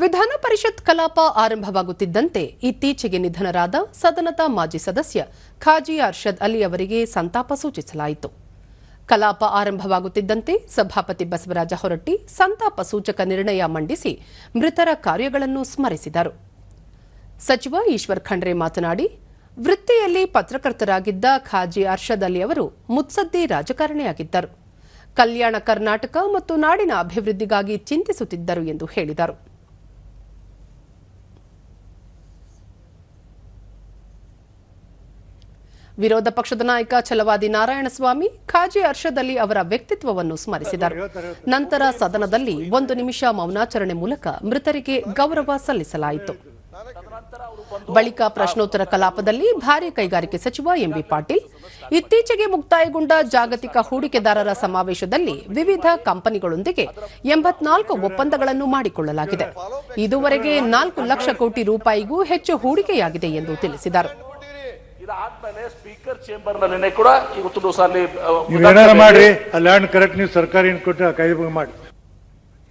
ವಿಧಾನ ಪರಿಷತ್ ಕಲಾಪ ಆರಂಭವಾಗುತ್ತಿದ್ದಂತೆ ಇತ್ತೀಚೆಗೆ ನಿಧನರಾದ ಸದನದ ಮಾಜಿ ಸದಸ್ಯ ಖಾಜಿ ಅರ್ಷದ್ ಅಲಿ ಅವರಿಗೆ ಸಂತಾಪ ಸೂಚಿಸಲಾಯಿತು. ಕಲಾಪ ಆರಂಭವಾಗುತ್ತಿದ್ದಂತೆ ಸಭಾಪತಿ ಬಸವರಾಜ ಹೊರಟ್ಟಿ ಸಂತಾಪ ಸೂಚಕ ನಿರ್ಣಯ ಮಂಡಿಸಿ ಮೃತರ ಕಾರ್ಯಗಳನ್ನು ಸ್ಮರಿಸಿದರು. ಸಚಿವ ಈಶ್ವರ್ ಖಂಡ್ರೆ ಮಾತನಾಡಿ, ವೃತ್ತಿಯಲ್ಲಿ ಪತ್ರಕರ್ತರಾಗಿದ್ದ ಖಾಜಿ ಅರ್ಷದ್ ಅಲಿ ಅವರು ಮುತ್ಸದ್ದಿ ರಾಜಕಾರಣಿಯಾಗಿದ್ದರು. ಕಲ್ಯಾಣ ಕರ್ನಾಟಕ ಮತ್ತು ನಾಡಿನ ಅಭಿವೃದ್ಧಿಗಾಗಿ ಚಿಂತಿಸುತ್ತಿದ್ದರು ಎಂದು ಹೇಳಿದರು. ವಿರೋಧ ಪಕ್ಷದ ನಾಯಕ ಛಲವಾದಿ ನಾರಾಯಣಸ್ವಾಮಿ ಖಾಜಿ ಅರ್ಷದ್ ಅಲಿ ಅವರ ವ್ಯಕ್ತಿತ್ವವನ್ನು ಸ್ಮರಿಸಿದರು. ನಂತರ ಸದನದಲ್ಲಿ ಒಂದು ನಿಮಿಷ ಮೌನಾಚರಣೆ ಮೂಲಕ ಮೃತರಿಗೆ ಗೌರವ ಸಲ್ಲಿಸಲಾಯಿತು. ಬಳಿಕ ಪ್ರಶ್ನೋತ್ತರ ಕಲಾಪದಲ್ಲಿ ಭಾರಿ ಕೈಗಾರಿಕೆ ಸಚಿವ ಎಂಬಿ ಪಾಟೀಲ್, ಇತ್ತೀಚೆಗೆ ಮುಕ್ತಾಯಗೊಂಡ ಜಾಗತಿಕ ಹೂಡಿಕೆದಾರರ ಸಮಾವೇಶದಲ್ಲಿ ವಿವಿಧ ಕಂಪನಿಗಳೊಂದಿಗೆ ಎಂಬತ್ನಾಲ್ಕು ಒಪ್ಪಂದಗಳನ್ನು ಮಾಡಿಕೊಳ್ಳಲಾಗಿದೆ. ಇದುವರೆಗೆ ನಾಲ್ಕು ಲಕ್ಷ ಕೋಟಿ ರೂಪಾಯಿಗೂ ಹೆಚ್ಚು ಹೂಡಿಕೆಯಾಗಿದೆ ಎಂದು ತಿಳಿಸಿದರು. ಇದಾದ್ಮೇಲೆ ಸ್ಪೀಕರ್ ಚೇಂಬರ್ನಲ್ಲಿ ಕೂಡ ಇವತ್ತು ಸಾಲಿ ಅಲ್ಲಿ ಮಾಡ್ರಿ ಆ ಲ್ಯಾಂಡ್ ಕರೆಕ್ಟ್ ನೀವು ಸರ್ಕಾರಿ ಕೊಟ್ಟು ಕಾಯ್ದೆ ಮಾಡಿ.